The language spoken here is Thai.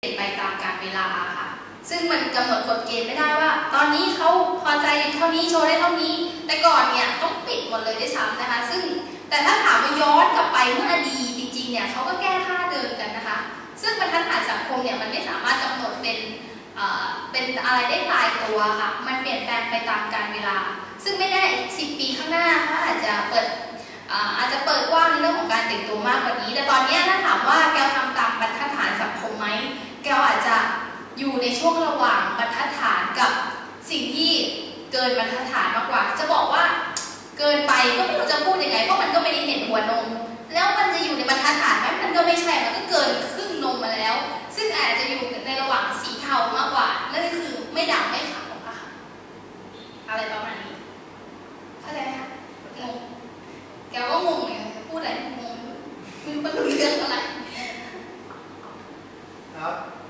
เปลี่ยนไปตามกาลเวลาค่ะ ซึ่งมันกำหนดกฎเกณฑ์ไม่ได้ว่า ตอนนี้เขาพอใจเท่านี้โชว์ได้เท่านี้ แต่ก่อนเนี่ยต้องปิดหมดเลยด้วยซ้ำนะคะ ซึ่งแต่ถ้าถามว่าย้อนกลับไปเมื่ออดีตจริงๆเนี่ยเขาก็แก้ท่าเดิมกันนะคะ ซึ่งบรรทัดฐานสังคมเนี่ยมันไม่สามารถกำหนดเป็นเอ่อเป็นอะไรได้ตายตัวค่ะ มันเปลี่ยนแปลงไปตามกาลเวลา ซึ่งไม่แน่อีกสิปีข้างหน้าเขาอาจจะเปิดอาจจะเปิดกว้างในเรื่องของการแต่งตัวมากกว่านี้ แต่ตอนนี้ถ้าถามว่าแกวทำ อยู่ในช่วงระหว่างบรรทัดฐานกับสิ่งที่เกินบรรทัดฐานมากกว่า จะบอกว่าเกินไปก็ไม่รู้จะพูดยังไงเพราะมันก็ไม่ได้เห็นหัวนม แล้วมันจะอยู่ในบรรทัดฐานไหมมันก็ไม่ใช่มันก็เกินครึ่งนมมาแล้ว ซึ่งอาจจะอยู่ในระหว่างสีเทามากกว่า นั่นคือไม่ด่างไม่ขาวค่ะอะไรประมาณนี้เข้าใจไหมคะงงแกก็งงเลยพูดอะไรงงไม่รู้เรื่องอะไรครับ